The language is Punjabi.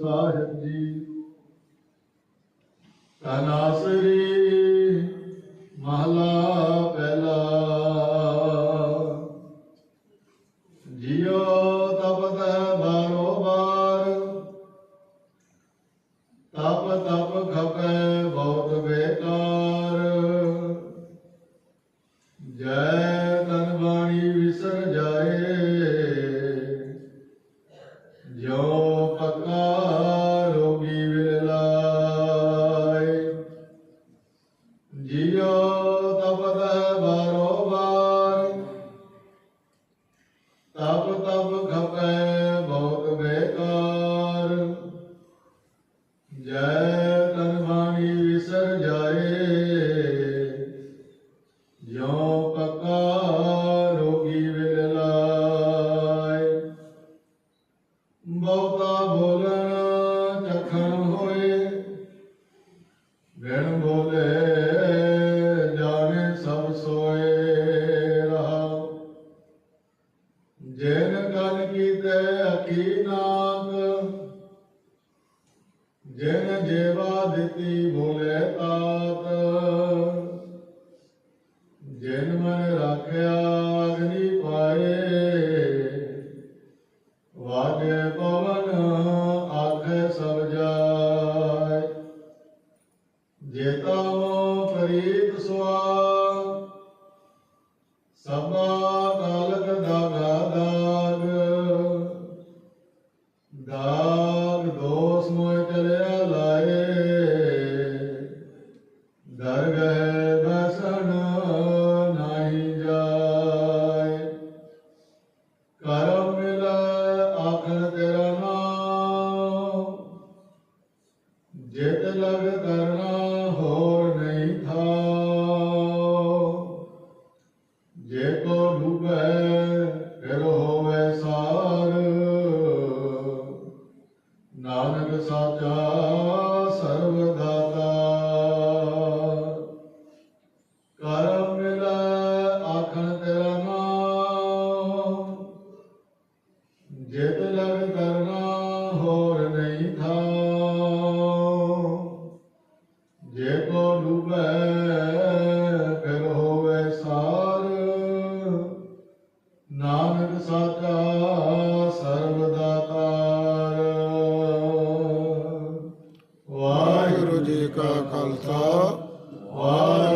ਸਾਹਿਬ ਜੀ। ਤਨਾਸਰੀ ਮਹਲਾ ਪਹਿਲਾ। ਜਿਉ ਤਪਤ ਬਾਰੋ ਬਾਰ ਤਪ ਤਪ ਖਪੈ ਵਿਸਰ ਜਾਏ ਜੋ ਪੱਕਾ ਰੋਗੀ ਵਿਲ ਲਾਏ। ਬਹੁਤਾ ਬੋਲਣ ਚਖਣ ਹੋਏ। ਬਿਨ ਬੋਲੇ ਜਾਣੇ ਸਭ ਸੋਏ ਰਹਾ। ਜਿਨ ਕਨ ਕੀਤੇ ਅਕੀ ਨਾਕ ਜਿਨ ਜੇਵਾ ਦਿੱਤੀ ਬੋਲੇ ਤਾਤ ਜਿਨ ਮਨ ਰਾਖਿਆ ਅਗਨੀ ਪਾਏ, ਵਾਜੇ ਪਵਨ ਆਖੇ ਸਭ ਜਾਏ। ਜੇਤਾ ਪ੍ਰੀਤ ਸੁਆ, ਸਭਾ ਗਏ ਬਸਣ ਨਹੀਂ ਜਾਏ। ਕਰਮ ਮਿਲ ਆਖਰ ਤੇਰਾ ਨਾਮ। ਜਿਤ ਲਗ ਕਰਨਾ ਹੋਰ ਨਹੀਂ ਥਾ ਜੇ ਕੋ ਡੂਬੈ, ਫਿਰ ਹੋਵੇ ਸਾਰ। ਨਾਨਕ ਸਾਚਾ ਨਹੀਂ ਥਾਉ ਜੇ ਕੋ ਲੁਬੈ ਫਿਰ ਹੋਵੇ ਸਾਰ। ਨਾਨਕ ਸਾਚਾ ਸਰਬ ਦਾਤਾਰ ਵਾਹਿਗੁਰੂ ਜੀ ਕਾ ਖਾਲਸਾ। ਵਾਹਿਗੁਰੂ